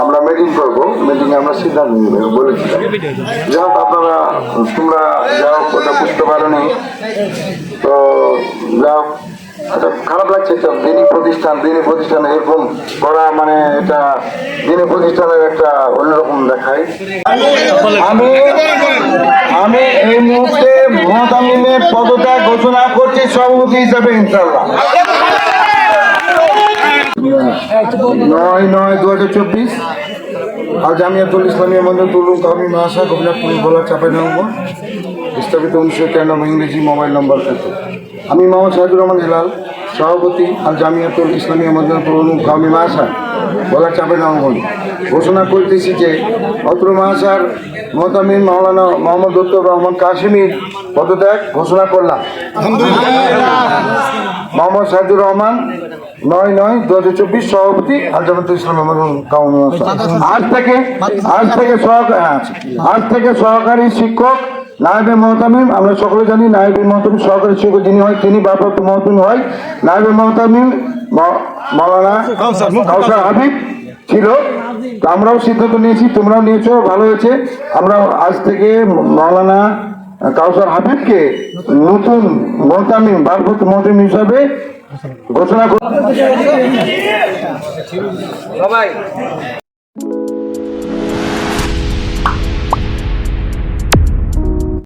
আমরা মিটিং করব। মিটিং আমরা সিদ্ধান্ত নিব বলেছিলাম যাই হোক আপনারা তোমরা যাও ওটা বুঝতে পারোনি তো যাও এটা খারাপ লাগছে তো দিনী প্রতিষ্ঠান দিনী প্রতিষ্ঠান এরকম করা মানে এটা দিনী প্রতিষ্ঠানের একটা অন্যরকম দেখায়। আমি আমি এই মুহূর্তে মহাতামিমের পদত্যাগ ঘোষণা করছি সভাপতি হিসাবে ইনশাল্লাহ নয় নয় দু হাজার চব্বিশ আর জামিয়াতুল ইসলামিয়া মন্দির তুলুম কামি মাসা গোবিনাথপুরি ভোলা চাপে নম্বর। স্থাপিত উনিশশো একানব্বই ইংরেজি মোবাইল নম্বর থেকে আমি মোহাম্মদ শাহিদুর রহমান হেলাল সভাপতি। আল জামিয়াতুল ইসলামিয়া মন্দির তুলুম কামি মাসা ভোলা চাপে নম্বর। ঘোষণা করতেছি যে অত্র মাসার মোহতামিন মাওলানা মোহাম্মদ দত্ত রহমান কাশিমির পদত্যাগ ঘোষণা করলাম। মোহাম্মদ সাইদুর রহমান নয় নয় দু হাজার চব্বিশ সভাপতি আলজামাত ইসলাম আজ থেকে আজ থেকে সহকারী হ্যাঁ, আজ থেকে সহকারী শিক্ষক নায়েবে মহতামিম আমরা সকলে জানি নায়েবে মহতামিম সহকারী শিক্ষক যিনি হয় তিনি বাপত মহতামিম হয়। নায়েবে মহতামিম ম- মাওলানা কাউসার হাবিব ছিল। আমরাও সিদ্ধান্ত নিয়েছি তোমরাও নিয়েছো ভালো হয়েছে। আমরা আজ থেকে মাওলানা কাউসার হাবিবকে নতুন মহতামিম ভারপ্রাপ্ত মহতামিম হিসাবে ঘোষণা কর